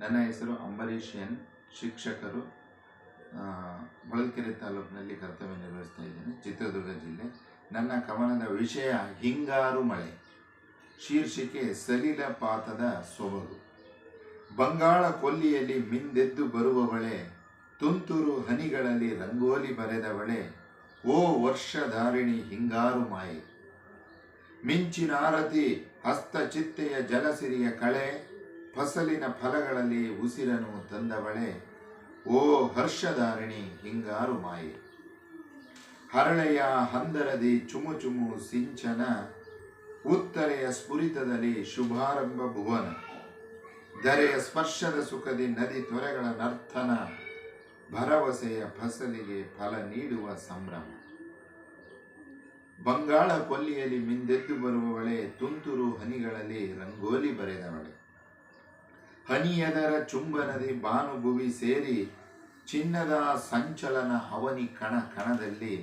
ನನ್ನ ಹೆಸರು ಅಂಬರೀಷ್ ಶಿಕ್ಷಕರು ಹೊಳಲ್ಕೆರೆ ತಾಲೂಕಿನಲ್ಲಿ ಕರ್ತವ್ಯ ನಿರ್ವಹಿಸ್ತಾ ಇದ್ದೇನೆ, ಚಿತ್ರದುರ್ಗ ಜಿಲ್ಲೆ. ನನ್ನ ಕವನದ ವಿಷಯ, ಹಿಂಗಾರು ಮಳೆ. ಶೀರ್ಷಿಕೆ, ಸಲಿಲ ಪಾತದ ಸೊಬಗು. ಬಂಗಾಳ ಕೊಲ್ಲಿಯಲ್ಲಿ ಮಿಂದೆದ್ದು ಬರುವವಳೆ ತುಂತುರು ಹನಿಗಳಲ್ಲಿ ರಂಗೋಲಿ ಬರೆದವಳೆ ಓ ವರ್ಷಧಾರಿಣಿ ಹಿಂಗಾರು ಮಾಯೆ. ಹಸ್ತ ಹಸ್ತಚಿತ್ತೆಯ ಜಲಸಿರಿಯ ಕಳೆ ಫಸಲಿನ ಫಲಗಳಲ್ಲಿ ಉಸಿರನು ತಂದವಳೆ, ಓ ಹರ್ಷಧಾರಿಣಿ ಹಿಂಗಾರು ಮಾಯೆ. ಹರಳೆಯ ಹಂದರದಿ ಚುಮು ಚುಮು ಸಿಂಚನ, ಉತ್ತರೆಯ ಸ್ಫುರಿತದಲ್ಲಿ ಶುಭಾರಂಭ ಭುವನ. ಧರೆಯ ಸ್ಪರ್ಶದ ಸುಖದಿ ನದಿ ತೊರೆಗಳ ನರ್ತನ, ಭರವಸೆಯ ಫಸಲಿಗೆ ಫಲ ನೀಡುವ ಸಂಭ್ರಮ. ಬಂಗಾಳ ಕೊಲ್ಲಿಯಲ್ಲಿ ಮಿಂದೆದ್ದು ಬರುವವಳೆ, ತುಂತುರು ಹನಿಗಳಲ್ಲಿ ರಂಗೋಲಿ ಬರೆದವಳೆ. ಹನಿಯದರ ಚುಂಬನದಿ ಭಾನುಭುವಿ ಸೇರಿ ಚಿನ್ನದ ಸಂಚಲನ ಹವನಿ ಕಣ ಕಣದಲ್ಲಿ,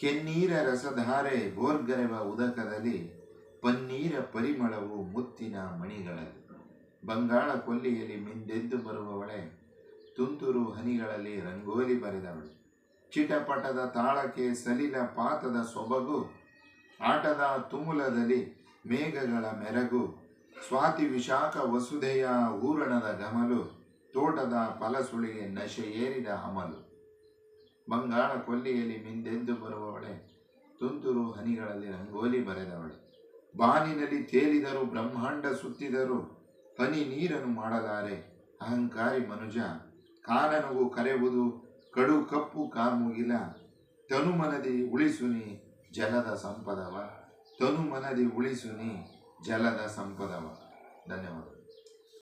ಕೆನ್ನೀರ ರಸಧಾರೆ ಬೋರ್ಗರೆವ ಉದಕದಲ್ಲಿ, ಪನ್ನೀರ ಪರಿಮಳವು ಮುತ್ತಿನ ಮಣಿಗಳಲ್ಲಿ ಬಂಗಾಳ ಕೊಲ್ಲಿಯಲ್ಲಿ ಮಿಂದೆದ್ದು ಬರುವವಳೆ, ತುಂತುರು ಹನಿಗಳಲ್ಲಿ ರಂಗೋಲಿ ಬರೆದವಳು. ಚಿಟಪಟದ ತಾಳಕ್ಕೆ ಸಲಿಲ ಪಾತದ ಸೊಬಗು, ಆಟದ ತುಮುಲದಲ್ಲಿ ಮೇಘಗಳ ಮೆರಗು ಸ್ವಾತಿ ವಿಶಾಖ ವಸುಧೆಯ ಹೂರಣದ ಗಮಲು ತೋಟದ ಫಲಸುಳಿಗೆ ನಶೆ ಏರಿದ ಅಮಲು. ಬಂಗಾಳ ಕೊಲ್ಲಿಯಲ್ಲಿ ಮಿಂದೆದ್ದು ಬರುವವಳೆ, ತುಂತುರು ಹನಿಗಳಲ್ಲಿ ರಂಗೋಲಿ ಬರೆದವಳೆ. ಬಾನಿನಲ್ಲಿ ತೇಲಿದರು, ಬ್ರಹ್ಮಾಂಡ ಸುತ್ತಿದರು, ಹನಿ ನೀರನ್ನು ಮಾಡಲಾರೆ ಅಹಂಕಾರಿ ಮನುಜ. ಕಾಲನಗು ಕರೆವುದು, ಕಡು ಕಪ್ಪು ಕಾರ್ಮುಗಿಲ ತನುಮನದಿ ಉಳಿಸುನಿ ಜಲದ ಸಂಪದವ. ತನುಮನದಿ ಉಳಿಸುನಿ ಜಲದ ಸಂಪದವ ಧನ್ಯವಾದ